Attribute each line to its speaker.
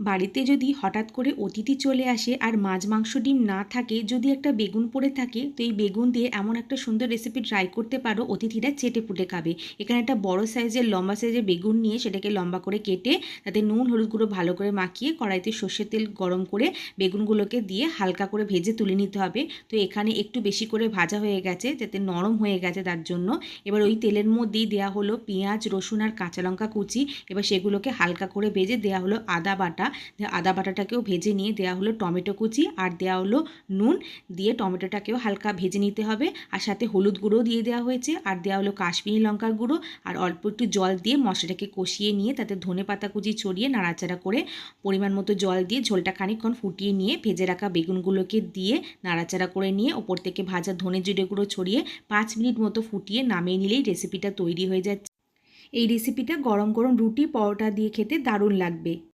Speaker 1: বাড়িতে যদি হঠাৎ করে অতিথি চলে আসে আর মাছ, মাংস, ডিম না থাকে, যদি একটা বেগুন পড়ে থাকে, তো এই বেগুন দিয়ে এমন একটা সুন্দর রেসিপি ট্রাই করতে পারো, অতিথিরা চেটে পুটে খাবে। এখানে একটা বড় সাইজের লম্বা সাইজের বেগুন নিয়ে সেটাকে লম্বা করে কেটে, তাতে নুন, হলুদ গুঁড়ো ভালো করে মাখিয়ে কড়াইতে সর্ষের তেল গরম করে বেগুনগুলোকে দিয়ে হালকা করে ভেজে তুলে নিতে হবে। তো এখানে একটু বেশি করে ভাজা হয়ে গেছে, যাতে নরম হয়ে গেছে তার জন্য। এবার ওই তেলের মধ্যেই দেওয়া হলো পেঁয়াজ, রসুন আর কাঁচা লঙ্কা কুচি। এবার সেগুলোকে হালকা করে ভেজে দেওয়া হলো আদা বাটা। দিয়ে আদা বাটাটাকেও ভেজে নিয়ে দেওয়া হলো টমেটো কুচি আর দেওয়া হলো নুন। দিয়ে টমেটোটাকেও হালকা ভেজে নিতে হবে আর সাথে হলুদ গুঁড়ো দিয়ে দেওয়া হয়েছে। আর দেওয়া হলো কাশ্মীরি লঙ্কার গুঁড়ো আর অল্প একটু জল দিয়ে মশলাটাকে কষিয়ে নিয়ে তাতে ধনে পাতা কুচি ছড়িয়ে নাড়াচাড়া করে পরিমাণ মতো জল দিয়ে ঝোলটা খানিকক্ষণ ফুটিয়ে নিয়ে ভেজে রাখা বেগুনগুলোকে দিয়ে নাড়াচাড়া করে নিয়ে ওপর থেকে ভাজা ধনে জিরে গুঁড়ো ছড়িয়ে পাঁচ মিনিট মতো ফুটিয়ে নামিয়ে নিলেই রেসিপিটা তৈরি হয়ে যাচ্ছে। এই রেসিপিটা গরম গরম রুটি, পরোটা দিয়ে খেতে দারুণ লাগবে।